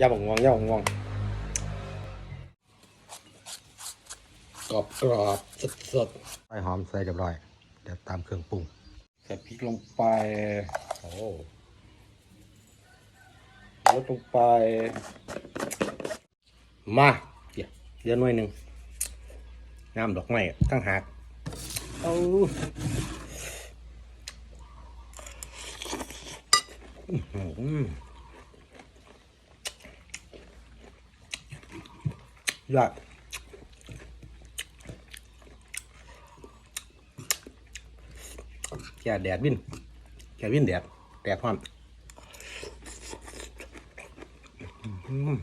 ย่าบังงวงย่าบังงวงกรอบกรอบสดสดใส่หอมใส่เรียบร้อย เดี๋ยวตามเครื่องปรุงใส่พริกลงไป โอ้ลดลงไป มา เดี๋ยวเดี๋ยวหน่วยหนึ่งน้ำดอกไม้ตั้งหากเอาอื้อหือ ยอดแก่แดดวินแก่วินแดดแดดพร้อมอืม